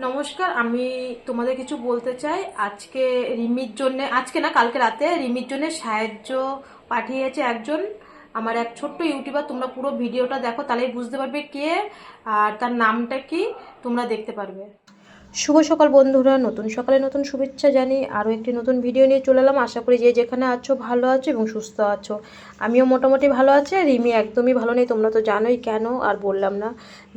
নমস্কার, আমি তোমাদের কিছু বলতে চাই। আজকে রিমির জন্য, আজকে না, কালকে রাতে রিমির জন্য সাহায্য পাঠিয়েছে একজন। আমার এক ছোট্ট ইউটিউবার, তোমরা পুরো ভিডিওটা দেখো, তাহলেই বুঝতে পারবে কে আর তার নামটা কি, তোমরা দেখতে পারবে। শুভ সকাল বন্ধুরা, নতুন সকালে নতুন শুভেচ্ছা জানি আরও একটি নতুন ভিডিও নিয়ে চলে এলাম। আশা করি যে যেখানে আছো ভালো আছো এবং সুস্থ আছো। আমিও মোটামুটি ভালো আছি আর রিমি একদমই ভালো নেই, তোমরা তো জানোই কেন আর বললাম না।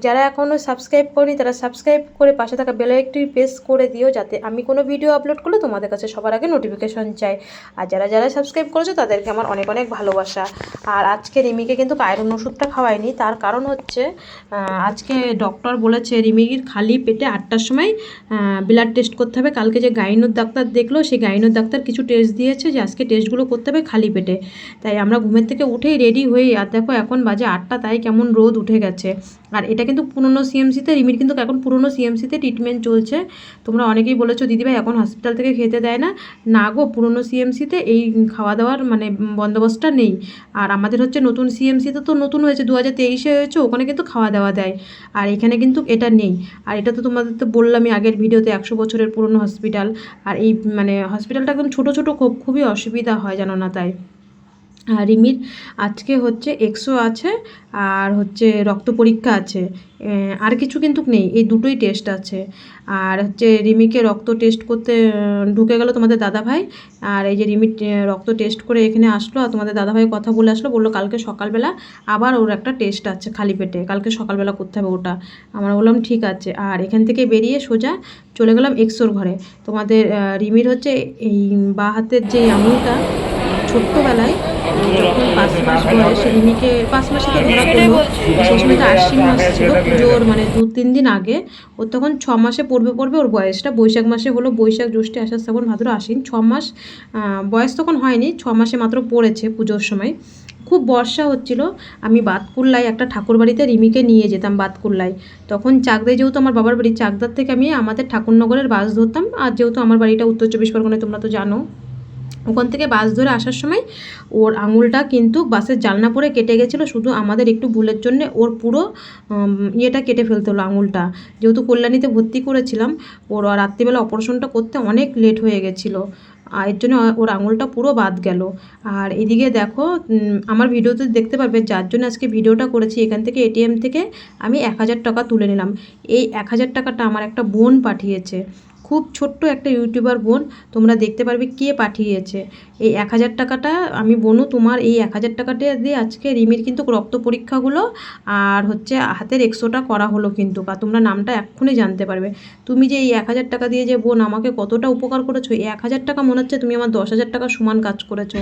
যারা এখনও সাবস্ক্রাইব করি তারা সাবস্ক্রাইব করে পাশে থাকা বেল একটি প্রেস করে দিও যাতে আমি কোনো ভিডিও আপলোড করলে তোমাদের কাছে সবার আগে নোটিফিকেশন চাই। আর যারা যারা সাবস্ক্রাইব করেছ, তাদেরকে আমার অনেক অনেক ভালোবাসা। আর আজকে রিমিকে কিন্তু আয়রন ওষুধটা খাওয়াইনি, তার কারণ হচ্ছে আজকে ডক্টর বলেছে রিমির খালি পেটে আটটার সময় ব্লাড টেস্ট করতে হবে। কালকে যে গাইনোর ডাক্তার দেখল, সেই গাইনোর ডাক্তার কিছু টেস্ট দিয়েছে যে আজকে টেস্টগুলো করতে হবে খালি পেটে। তাই আমরা ঘুমের থেকে উঠেই রেডি হই আর দেখো এখন বাজে আটটা, তাই কেমন রোদ উঠে গেছে। আর এটা কিন্তু পুরনো সিএমসিতে রিমির কিন্তু এখন পুরনো সিএমসিতে ট্রিটমেন্ট চলছে। তোমরা অনেকেই বলেছ, দিদিভাই, এখন হসপিটাল থেকে খেতে দেয় না। না গো, পুরনো সিএমসিতে এই খাওয়া দাওয়ার মানে বন্দোবস্তটা নেই। আর আমাদের হচ্ছে নতুন সিএমসিতে তো নতুন হয়েছে দু হাজার তেইশে হয়েছে, ওখানে কিন্তু খাওয়া দাওয়া দেয়। আর এখানে কিন্তু এটা নেই। আর এটা তো তোমাদের তো বললামই আগের ভিডিওতে একশো বছরের পুরনো হসপিটাল আর এই মানে হসপিটালটা একদম ছোটো ছোটো খুব, খুবই অসুবিধা হয় জানো না তাই। রিমির আজকে হচ্ছে এক্সো আছে আর হচ্ছে রক্ত পরীক্ষা আছে। আর কিছু কিন্তু নেই এই দুটোই টেস্ট আছে। আর হচ্ছে রিমিকে রক্ত টেস্ট করতে ঢুকে গেল তোমাদের দাদাভাই। আর এই যে আহ, রক্ত টেস্ট করে এখানে আসলো আর তোমাদের দাদাভাই কথা বলে আসলো বলল কালকে সকালবেলা আবার ওর একটা টেস্ট আছে খালি পেটে কালকে সকালবেলা করতে হবে ওটা। আমরা বললাম ঠিক আছে। আর এখান থেকে বেরিয়ে সোজা চলে গেলাম এক্সোর ঘরে। তোমাদের রিমির হচ্ছে এই বা হাতের যে আঙুলটা ছোট্টবেলায় পাঁচ মাস বয়স পাঁচ মাসে তো ধরা পড়ল। সেই সময় তো আশ্বিন মাস ছিল। পুজোর মানে দু তিন দিন আগে ওর তখন ছ মাসে পড়বে পড়বে ওর বয়সটা বৈশাখ মাসে হলো। বৈশাখ জ্যৈষ্ঠী আষাঢ় শ্রাবণ ভাদ্র আশ্বিন। ছ মাস বয়স তখন হয়নি। ছ মাসে মাত্র পড়েছে পুজোর সময়। খুব বর্ষা হচ্ছিল। আমি বাতকুল্লায় একটা ঠাকুর বাড়িতে রিমিকে নিয়ে যেতাম বাতকুল্লায়। তখন চাকদায় যেহেতু আমার বাবার বাড়ি চাকদার থেকে আমি আমাদের ঠাকুরনগরের বাস ধরতাম। আর যেহেতু আমার বাড়িটা উত্তর চব্বিশ পরগনায় তোমরা তো জানো। ওখান থেকে বাস ধরে আসার সময় ওর আঙুলটা কিন্তু বাসের জানলা পরে কেটে গেছিল, শুধু আমাদের একটু ভুলের জন্য ওর পুরো ইয়েটা কেটে ফেলতে হলো আঙুলটা। যেহেতু কল্যাণীতে ভর্তি করেছিলাম, ওর রাত্রিবেলা অপারেশনটা করতে অনেক লেট হয়ে গেছিল। আর এর জন্য ওর আঙুলটা পুরো বাদ গেল। আর এদিকে দেখো আমার ভিডিওতে দেখতে পারবে, যার জন্য আজকে ভিডিওটা করেছি, এখান থেকে এটিএম থেকে আমি এক হাজার টাকা তুলে নিলাম। এই এক হাজার টাকাটা আমার একটা বোন পাঠিয়েছে। খুব ছোট্ট একটা ইউটিউবার বোন তোমরা দেখতে পারবে কে পাঠিয়েছে। এই এক হাজার টাকাটা আমি বনু, তোমার এই এক হাজার টাকাটা দিয়ে আজকে রিমির কিন্তু রক্ত পরীক্ষাগুলো আর হচ্ছে হাতের এক্সোটা করা হলো কিন্তু বা তোমরা নামটা এক্ষুনি জানতে পারবে। তুমি যে এই এক হাজার টাকা দিয়ে যে বোন আমাকে কতটা উপকার করেছ, এই এক হাজার টাকা মনে হচ্ছে তুমি আমার দশ হাজার টাকা সমান কাজ করেছ।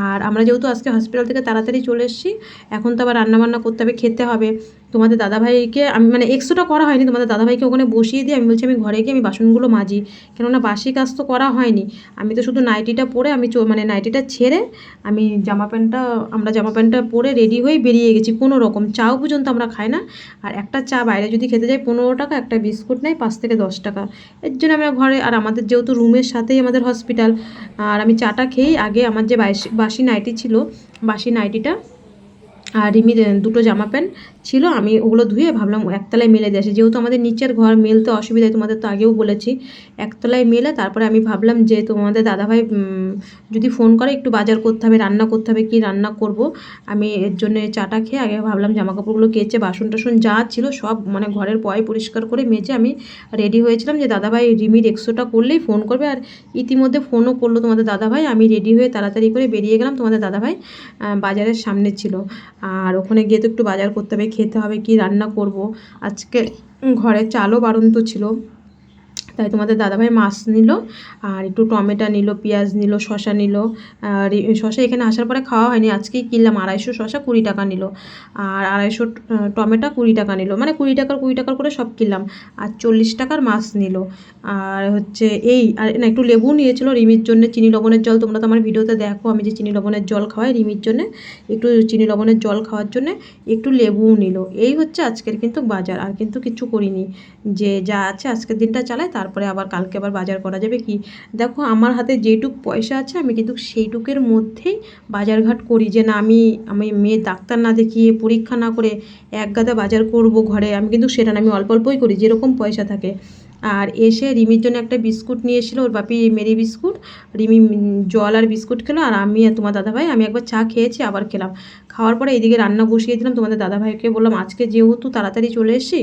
আর আমরা যেহেতু আজকে হসপিটাল থেকে তাড়াতাড়ি চলে এসেছি, এখন তো আবার রান্নাবান্না করতে হবে, খেতে হবে। তোমাদের দাদাভাইকে আমি মানে এক্সোটা করা হয়নি, তোমাদের দাদাভাইকে ওখানে বসিয়ে দিয়ে আমি বলছি আমি ঘরে গিয়ে আমি বাসনগুলো মাজি কেননা বাসি কাজ তো করা হয়নি। আমি তো শুধু নাইটিটা পরে আমি মানে নাইটিটা ছেড়ে আমি জামা প্যান্টটা, আমরা জামা প্যান্টটা পরে রেডি হয়ে বেরিয়ে গেছি কোনো রকম। চাও পর্যন্ত আমরা খাই না। আর একটা চা বাইরে যদি খেতে যাই পনেরো টাকা, একটা বিস্কুট নেয় পাঁচ থেকে দশ টাকা। এর জন্য আমরা ঘরে, আর আমাদের যেহেতু রুমের সাথেই আমাদের হসপিটাল, আর আমি চাটা খেয়েই আগে আমার যে বাসি নাইটি ছিল, বাসি নাইটিটা, আর রিমির দুটো জামা প্যান্ট ছিল আমি ওগুলো ধুয়ে ভাবলাম একতলায় মেলে দিয়ে আসি। যেহেতু আমাদের নিচের ঘর মেলতে অসুবিধা হয়, তোমাদের তো আগেও বলেছি একতলায় মেলে তারপরে আমি ভাবলাম যে তোমাদের দাদাভাই যদি ফোন করে একটু বাজার করতে হবে রান্না করতে হবে কি রান্না করব আমি এর জন্য চাটা খেয়ে আগে ভাবলাম জামা কাপড়গুলো কেচে বাসন টাসন যা ছিল সব মানে ঘরের পয় পরিষ্কার করে মেজে আমি রেডি হয়েছিলাম যে দাদাভাই রিমির এক্সোটা করলেই ফোন করবে। আর ইতিমধ্যে ফোনও করল তোমাদের দাদাভাই আমি রেডি হয়ে তাড়াতাড়ি করে বেরিয়ে গেলাম তোমাদের দাদাভাই বাজারের সামনে ছিল। আর ওখানে গিয়ে তো একটু বাজার করতে হবে খেতে হবে কি রান্না করব? আজকে ঘরে চালও বাড়ন্ত ছিল। তাই তোমাদের দাদাভাই মাছ নিল, আর একটু টমেটো নিল, পেঁয়াজ নিল শশা নিল, আর শশা এখানে আসার পরে খাওয়া হয়নি, আজকেই কিনলাম, আড়াইশো শশা কুড়ি টাকা নিল, আর আড়াইশো টমেটো কুড়ি টাকা নিল মানে কুড়ি টাকার কুড়ি টাকার করে সব কিনলাম, আর চল্লিশ টাকার মাছ নিল, আর হচ্ছে এই, আর না একটু লেবু নিয়েছিল রিমির জন্য, চিনি লবণের জল তোমরা তো আমার ভিডিওতে দেখো, আমি যে চিনি লবণের জল খাওয়াই রিমির জন্য, একটু চিনি লবণের জল খাওয়ার জন্য একটু লেবুও নিল, এই হচ্ছে আজকের কিন্তু বাজার, আর কিন্তু কিছু করিনি, যে যা আছে আজকের দিনটা চালায় তার তারপরে আবার কালকে আবার বাজার করা যাবে কি? দেখো, আমার হাতে যেটুক পয়সা আছে, আমি কিন্তু সেইটুকের মধ্যেই বাজারঘাট করি। যে না, আমি আমি মেয়ে ডাক্তার না দেখিয়ে পরীক্ষা না করে এক গাদা বাজার করব ঘরে, আমি কিন্তু সেটা না, আমি অল্প অল্পই করি, যেরকম পয়সা থাকে। আর এসে রিমির জন্য একটা বিস্কুট নিয়ে এসেছিল, ওর বাপি মেরি বিস্কুট, রিমি জল আর বিস্কুট খেলো, আর আমি আর তোমার দাদাভাই, আমি একবার চা খেয়েছি, আবার খেলাম। খাওয়ার পরে এইদিকে রান্না বসিয়ে দিলাম, তোমাদের দাদাভাইকে বললাম, আজকে যেহেতু তাড়াতাড়ি চলে এসেছি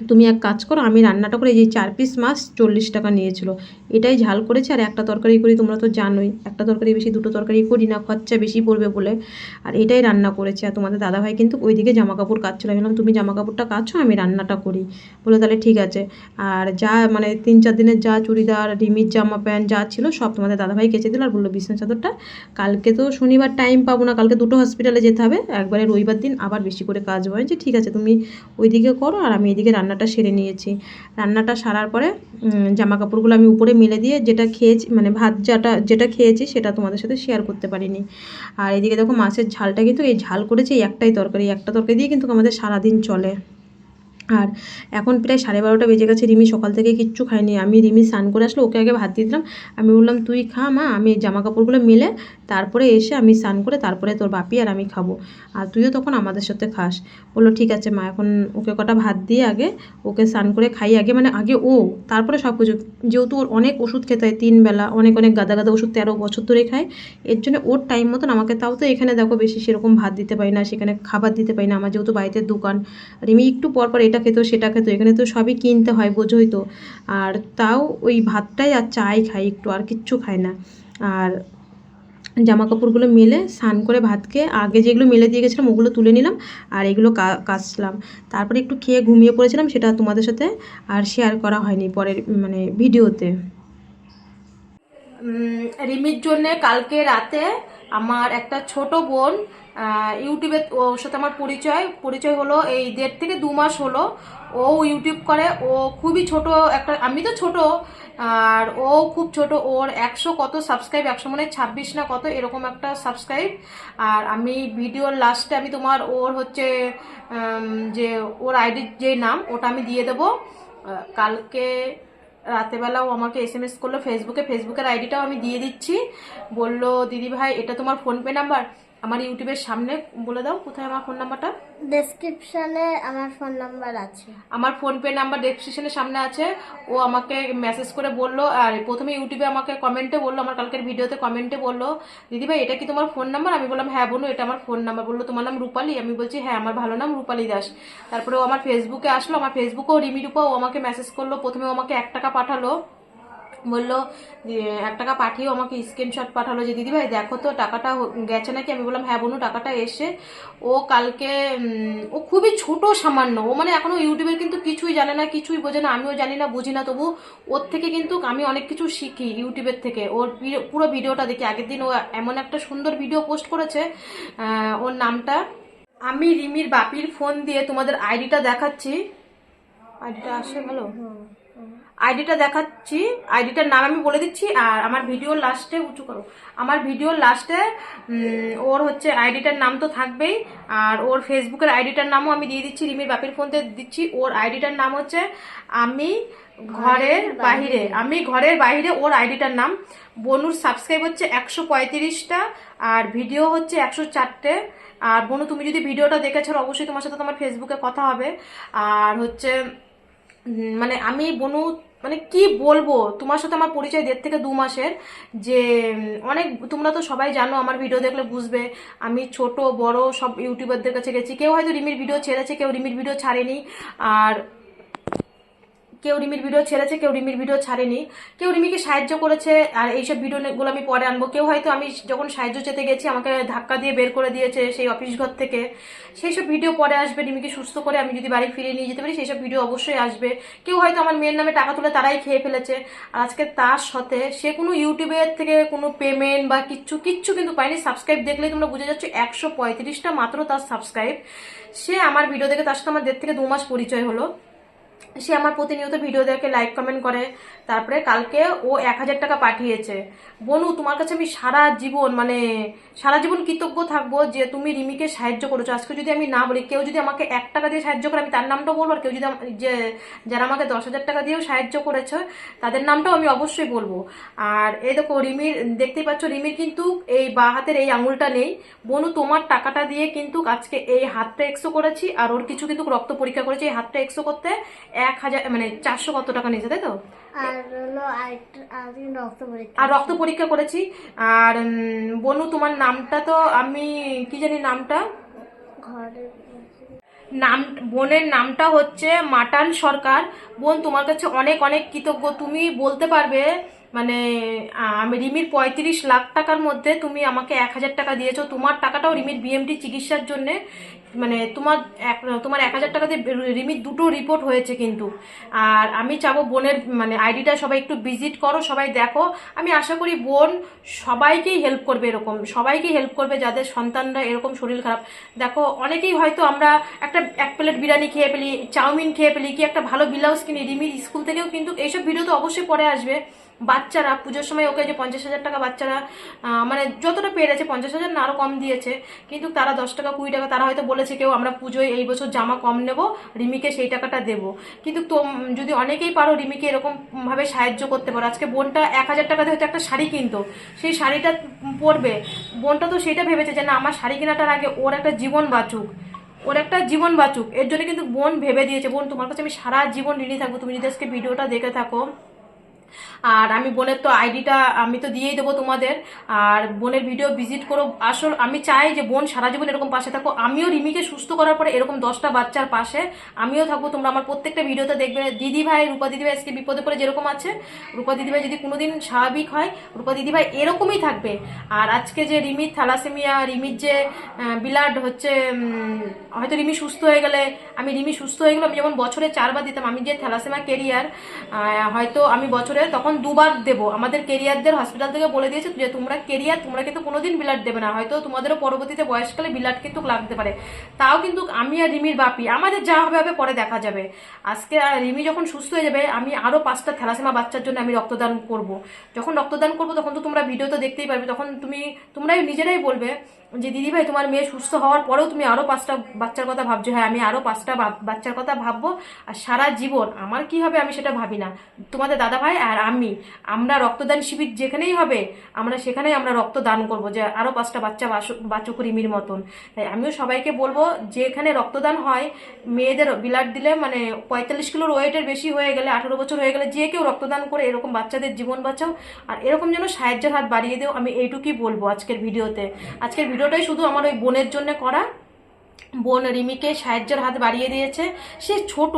তুমি এক কাজ করো, আমি রান্নাটা করে এই যে চার পিস মাছ চল্লিশ টাকা নিয়েছিল, এটাই ঝাল করেছি আর একটা তরকারি করি, তোমরা তো জানোই, একটা তরকারি বেশি, দুটো তরকারি করি না, খরচা বেশি পড়বে বলে, আর এটাই রান্না করেছে, আর তোমাদের দাদাভাই কিন্তু ওইদিকে জামা কাপড় কাচ্ছিল আমি তুমি জামা কাপড়টা কাচ্ছো আমি রান্নাটা করি। বলে তাহলে ঠিক আছে। আর যা মানে তিন চার দিনের যা চুড়িদার, রিমির জামা প্যান্ট যা ছিল, সব তোমাদের দাদাভাই কেচে দিল, আর বলল বিছনা চাদরটা কালকে তো শনিবার টাইম পাবো না, কালকে দুটো হসপিটালে যেতে হবে, একবারে রবিবার দিন আবার বেশি করে কাজ হয় যে ঠিক আছে, তুমি ওইদিকে করো, আর আমি এদিকে রান্নাটা সেরে নিয়েছি। রান্নাটা সারার পরে জামা কাপড়গুলো আমি উপরে মেলে দিয়ে যেটা খেয়েছি মানে ভাত যেটা যেটা খেয়েছি সেটা তোমাদের সাথে শেয়ার করতে পারিনি। আর এদিকে দেখো মাছের ঝালটা কিন্তু এই ঝাল করেছি একটাই তরকারি একটা তরকারি দিয়ে কিন্তু আমাদের সারাদিন চলে। আর এখন প্রায় সাড়ে বারোটা বেজে গেছে, রিমি সকাল থেকে কিচ্ছু খায়নি। আমি রিমি স্নান করে আসলে, ওকে আগে ভাত দিয়ে দিলাম। আমি বললাম, তুই খা মা। আমি জামা কাপড়গুলো মেলে তারপরে এসে আমি স্নান করে তারপরে তোর বাপি আর আমি খাব। আর তুইও তখন আমাদের সাথে খাস। বলল, ঠিক আছে মা, এখন ওকে কটা ভাত দিয়ে আগে ওকে স্নান করে খাই। আগে মানে আগে ও, তারপরে সব কিছু যেহেতু ওর অনেক ওষুধ খেতে হয়, তিন বেলা অনেক অনেক গাদা গাদা ওষুধ তেরো বছর ধরে খায়। এর জন্য ওর টাইম মতন আমাকে তাও তো এখানে দেখো বেশি সেরকম ভাত দিতে পারি না, সেখানে খাবার দিতে পারি না। আমার যেহেতু বাড়িতে দোকান রিমি একটু পর পর এটা খেতো সেটা খেতো এখানে তো সবই কিনতে হয়, বোঝোই তো। আর তাও ওই ভাতটাই আর চাই খাই একটু, আর কিচ্ছু খায় না। আর জামা কাপড়গুলো মেলে স্নান করে ভাতকে আগে যেগুলো মেলে দিয়ে গেছিলাম ওগুলো তুলে নিলাম আর এগুলো কাচলাম। তারপরে একটু খেয়ে ঘুমিয়ে পড়েছিলাম, সেটা তোমাদের সাথে আর শেয়ার করা হয়নি পরের মানে ভিডিওতে। রিমির জন্যে কালকে রাতে আমার একটা ছোট বোন ইউটিউবে ওর সাথে আমার পরিচয়। পরিচয় হলো এই দেড় থেকে দু মাস হলো। ও ইউটিউব করে। ও খুবই ছোট একটা, আমি তো ছোট, আর ও খুব ছোট। ওর একশো কত সাবস্ক্রাইব একশো মানে ছাব্বিশ না কত, এরকম একটা সাবস্ক্রাইব আর আমি ভিডিওর লাস্টে আমি তোমার ওর হচ্ছে যে ওর আইডির যে নাম, ওটা আমি দিয়ে দেবো। কালকে রাতেবেলাও আমাকে এস এম এস করল ফেসবুকে ফেসবুকের আইডিটাও আমি দিয়ে দিচ্ছি। বলল, দিদি ভাই, এটা তোমার ফোনপে নাম্বার আমার ইউটিউবের সামনে বলে দাও কোথায় আমার ফোন নাম্বারটা ডেসক্রিপশনে আমার ফোন নাম্বার আছে। আমার ফোনপে নাম্বার ডেসক্রিপশনের সামনে আছে। ও আমাকে মেসেজ করে বলল আর প্রথমে ইউটিউবে আমাকে কমেন্টে বলল আমার কালকের ভিডিওতে কমেন্টে বলল দিদি ভাই এটা কি তোমার ফোন নাম্বার আমি বললাম হ্যাঁ বোনো এটা আমার ফোন নাম্বার বলল তোমার নাম রূপালী? আমি বলছি হ্যাঁ আমার ভালো নাম রূপালী দাস। তারপরে ও আমার ফেসবুকে আসলো আমার ফেসবুকেও রিমি রূপা ও আমাকে মেসেজ করল প্রথমে ও আমাকে এক টাকা পাঠালো। বলল এক টাকা পাঠিয়েও আমাকে স্ক্রিনশট পাঠালো যে দিদিভাই দেখো তো টাকাটা গেছে নাকি? আমি বললাম হ্যাঁ বোনু, টাকাটা এসে ও কালকে ও খুবই ছোট সামান্য। ও মানে এখনও ইউটিউবের কিন্তু কিছুই জানে না, কিছুই বোঝে না, আমিও জানি না, বুঝি না। তবু ওর থেকে কিন্তু আমি অনেক কিছু শিখি ইউটিউবের থেকে। ওর পুরো ভিডিওটা দেখি। আগের দিন ও এমন একটা সুন্দর ভিডিও পোস্ট করেছে ওর নামটা। আমি রিমির বাপির ফোন দিয়ে তোমাদের আইডিটা দেখাচ্ছি। আইডিটা আসে ভালো? আইডিটা দেখাচ্ছি আইডিটার নাম আমি বলে দিচ্ছি আর আমার ভিডিওর লাস্টে উঁচু করো। আমার ভিডিওর লাস্টে ওর হচ্ছে আইডিটার নাম তো থাকবেই আর ওর ফেসবুকের আইডিটার নামও আমি দিয়ে দিচ্ছি রিমির বাপের ফোনতে দিচ্ছি। ওর আইডিটার নাম হচ্ছে আমি ঘরের বাহিরে আমি ঘরের বাইরে ওর আইডিটার নাম। বনুর সাবস্ক্রাইব হচ্ছে একশো পঁয়ত্রিশটা আর ভিডিও হচ্ছে একশো চারটে। আর বনু তুমি যদি ভিডিওটা দেখেছ অবশ্যই তোমার সাথে তোমার ফেসবুকে কথা হবে। আর হচ্ছে মানে আমি বনু মানে কি বলব, তোমার সাথে আমার পরিচয় দেড় থেকে দু মাসের, যে অনেক, তোমরা তো সবাই জানো, আমার ভিডিও দেখলে বুঝবে, আমি ছোট, বড়, সব ইউটিউবারদের কাছে গেছি, কেউ হয়তো রিমির ভিডিও ছেড়েছে, কেউ রিমির ভিডিও ছাড়েনি, আর কেউ রিমির ভিডিও ছেড়েছে, কেউ রিমির ভিডিও ছাড়েনি। কেউ রিমিকে সাহায্য করেছে, আর এইসব ভিডিওগুলো আমি পরে আনব। কেউ হয়তো আমি যখন সাহায্য চেতে গেছি, আমাকে ধাক্কা দিয়ে বের করে দিয়েছে সেই অফিস ঘর থেকে। সেই সব ভিডিও পরে আসবে, রিমিকে সুস্থ করে আমি যদি বাড়ি ফিরে নিয়ে যেতে পারি সেই সব ভিডিও অবশ্যই আসবে। কেউ হয়তো আমার মেয়ের নামে টাকা তুলে তারাই খেয়ে ফেলেছে। আর আজকে তার সাথে সে কোনো ইউটিউবের থেকে কোনো পেমেন্ট বা কিচ্ছু কিচ্ছু কিন্তু পাইনি সাবস্ক্রাইব দেখলেই তোমরা বুঝে যাচ্ছ, একশো পঁয়ত্রিশটা মাত্র তার সাবস্ক্রাইব সে আমার ভিডিও দেখে তার সাথে আমার দেড় থেকে দু মাস পরিচয় হলো। সে আমার প্রতিনিয়ত ভিডিও দেখে লাইক কমেন্ট করে। তারপরে কালকে ও এক হাজার টাকা পাঠিয়েছে। বনু, তোমার কাছে আমি সারা জীবন মানে সারা জীবন কৃতজ্ঞ থাকব যে তুমি রিমিকে সাহায্য করেছ। আজকে যদি আমি না বলি, কেউ যদি আমাকে এক টাকা দিয়ে সাহায্য করে, আমি তার নামটাও বলব, আর কেউ যদি যে, যারা আমাকে দশ হাজার টাকা দিয়েও সাহায্য করেছে, তাদের নামটাও আমি অবশ্যই বলব। আর এই দেখো রিমির দেখতেই পাচ্ছ, রিমির কিন্তু এই বা হাতের এই আঙুলটা নেই। বনু, তোমার টাকাটা দিয়ে কিন্তু আজকে এই হাতটা এক্সো করেছি, আর ওর কিছু কিন্তু রক্ত পরীক্ষা করেছি এই হাতটা এক্সো করতে। এক হাজার মানে চারশো কত টাকা নিয়েছে তাই তো? আর রক্ত পরীক্ষা। করেছি। আর বনু তোমার নামটা তো আমি কি জানি নামটা? নাম বোনের নামটা হচ্ছে মাটান সরকার। বোন তোমার কাছে অনেক অনেক কৃতজ্ঞ। তুমি বলতে পারবে মানে আমি রিমির পঁয়ত্রিশ লাখ টাকার মধ্যে তুমি আমাকে এক হাজার টাকা দিয়েছ। তোমার টাকাটাও রিমির বিএমটি চিকিৎসার জন্য মানে তোমার এক তোমার এক হাজার টাকাতে রিমির দুটো রিপোর্ট হয়েছে কিন্তু। আর আমি চাবো বোনের মানে আইডিটা সবাই একটু ভিজিট করো, সবাই দেখো। আমি আশা করি বোন সবাইকেই হেল্প করবে এরকম, সবাইকেই হেল্প করবে যাদের সন্তানরা এরকম শরীর খারাপ। দেখো, অনেকেই হয়তো আমরা একটা, এক প্লেট বিরিয়ানি খেয়ে ফেলি, চাউমিন খেয়ে ফেলি, কি একটা ভালো ব্লাউজ কিনি, রিমির স্কুল থেকেও কিন্তু এইসব ভিডিও তো অবশ্যই পরে আসবে। বাচ্চারা, পুজোর সময় ওকে যে পঞ্চাশ হাজার টাকা বাচ্চারা মানে যতটা পেরেছে, পঞ্চাশ হাজার না আরও কম দিয়েছে। কিন্তু তারা দশ টাকা, কুড়ি টাকা, তারা হয়তো বলেছে কেউ, আমরা পুজোয় এই বছর জামা কম নেব, রিমিকে সেই টাকাটা দেবো। কিন্তু তোম যদি অনেকেই পারো রিমিকে এরকম ভাবে সাহায্য করতে পারো। আজকে বোনটা এক হাজার টাকাতে হয়তো একটা শাড়ি কিনতো। সেই শাড়িটা পরবে। বোনটা তো সেটা ভেবেছে যে, না, আমার শাড়ি কেনাটার আগে ওর একটা জীবন বাঁচুক। ওর একটা জীবন বাঁচুক। এর জন্য কিন্তু বোন ভেবে দিয়েছে, বোন, তোমার কাছে আমি সারা জীবন ঋণী থাকব। তুমি যদি আজকে ভিডিওটা দেখে থাকো আর আমি বোনের তো আইডিটা আমি তো দিয়েই দেবো তোমাদের। আর বোনের ভিডিও ভিজিট করো। আসল আমি চাই যে বোন সারা জীবন এরকম পাশে থাকো। আমিও রিমিকে সুস্থ করার পরে এরকম দশটা বাচ্চার পাশে আমিও থাকব। তোমরা আমার প্রত্যেকটা ভিডিওতে দেখবে। দিদি ভাই, রূপা দিদি ভাই আজকে বিপদে পড়ে যেরকম আছে। রূপা দিদি ভাই যদি কোনোদিন স্বাভাবিক হয়, রূপা দিদি ভাই এরকমই থাকবে। আর আজকে যে রিমির থ্যালাসেমিয়া, রিমির যে বিলাড হচ্ছে হয়তো রিমি সুস্থ হয়ে গেলে, আমি রিমি সুস্থ হয়ে গেলে আমি যেমন বছরে চারবার দিতাম, আমি যে থ্যালাসেমিয়া কেরিয়ার হয়তো আমি বছরে তখন দুবার দেবো। আমাদের কেরিয়ারদের হসপিটাল থেকে বলে দিয়েছে যে, তোমরা কেরিয়ার, তোমরা কিন্তু কোনোদিন বিলাট দেবে না। হয়তো তোমাদেরও পরবর্তীতে বয়সকালে বিলাট কিন্তু লাগতে পারে। তাও কিন্তু আমি আর রিমির বাপি, আমাদের যা হবে হবে পরে দেখা যাবে। আজকে রিমি যখন সুস্থ হয়ে যাবে, আমি আরও পাঁচটা থ্যালাসেমা বাচ্চার জন্য আমি রক্তদান করব। যখন রক্তদান করব, তখন তো তোমরা ভিডিও তো দেখতেই পারবে। তখন তুমি, তোমরাই নিজেরাই বলবে যে দিদি ভাই তোমার মেয়ে সুস্থ হওয়ার পরেও তুমি আরও পাঁচটা বাচ্চার কথা ভাবছ। হ্যাঁ আমি আরও পাঁচটা বাচ্চার কথা ভাববো আর সারা জীবন। আমার কি হবে আমি সেটা ভাবি না। তোমাদের দাদা ভাই আর আমি, আমরা রক্তদান শিবির যেখানেই হবে, আমরা সেখানেই আমরা রক্ত দান করব যে, আরও পাঁচটা বাচ্চা বাঁচুক রিমির মতন। তাই আমিও সবাইকে বলব যে এখানে রক্তদান হয়, মেয়েদের বিলাট দিলে মানে পঁয়তাল্লিশ কিলোর ওয়েটের বেশি হয়ে গেলে, আঠারো বছর হয়ে গেলে যে কেউ রক্তদান করে এরকম বাচ্চাদের জীবন বাঁচাও। আর এরকম যেন সাহায্যের হাত বাড়িয়ে দেও, আমি এইটুকুই বলব আজকের ভিডিওতে। আজকের ভিডিওটাই শুধু আমার ওই বোনের জন্য করা বোন রিমিকে সাহায্যের হাত বাড়িয়ে দিয়েছে। সে ছোট,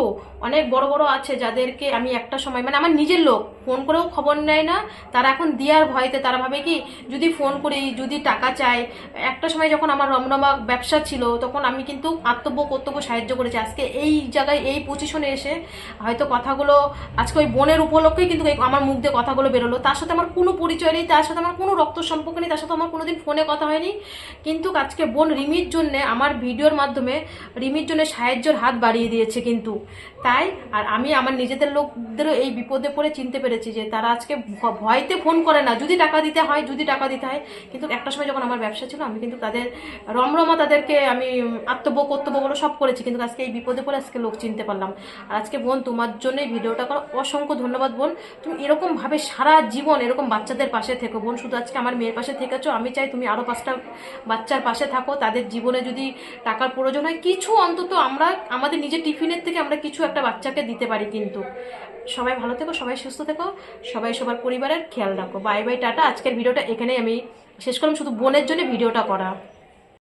অনেক বড় বড় আছে যাদেরকে আমি একটা সময় মানে আমার নিজের লোক, ফোন করেও খবর নেয় না। তারা এখন দিয়ার ভয়তে, তারা ভাবে কি, যদি ফোন করি, যদি টাকা চাই, একটা সময় যখন আমার রমরমা ব্যবসা ছিল, তখন আমি কিন্তু আত্মব্য কর্তব্য সাহায্য করেছি। আজকে এই জায়গায়, এই পজিশনে এসে হয়তো কথাগুলো আজকে ওই বোনের উপলক্ষেই কিন্তু আমার মুখ দিয়ে কথাগুলো বেরোলো। তার সাথে আমার কোনো পরিচয় নেই, তার সাথে আমার কোনো রক্ত সম্পর্ক নেই, তার সাথে আমার কোনোদিন ফোনে কথা হয়নি। কিন্তু আজকে বোন রিমির জন্য আমার ভিডিওর মাধ্যমে রিমির জন্য সাহায্যের হাত বাড়িয়ে দিয়েছে কিন্তু। তাই আর আমি আমার নিজেদের লোকদেরও এই বিপদে পড়ে চিনতে পেরেছি যে তারা আজকে ভয়তে ফোন করে না, যদি টাকা দিতে হয়, যদি টাকা দিতে হয়। কিন্তু একটা সময় যখন আমার ব্যবসা ছিল, আমি কিন্তু তাদের রমরমা তাদেরকে আমি আত্মব্য কর্তব্য বলে সব করেছি, কিন্তু আজকে এই বিপদে পড়ে আজকে লোক চিনতে পারলাম। আর আজকে বোন, তোমার জন্যই ভিডিওটা করো অসংখ্য ধন্যবাদ বোন। তুমি এরকমভাবে সারা জীবন এরকম বাচ্চাদের পাশে থেকো বোন, শুধু আজকে আমার মেয়ের পাশে থেকেছো। আমি চাই তুমি আরও পাঁচটা বাচ্চার পাশে থাকো। তাদের জীবনে যদি টাকার প্রয়োজন হয়, কিছু অন্তত আমরা, আমাদের নিজের টিফিনের থেকে আমরা কিছু একটা বাচ্চাকে দিতে পারি কিন্তু। সবাই ভালো থেকো, সবাই সুস্থ থেকো, সবাই সবার পরিবারের খেয়াল রাখো। Bye bye tata. আজকের ভিডিওটা এখানেই আমি শেষ করলাম। শুধু বোনের জন্য ভিডিওটা করা।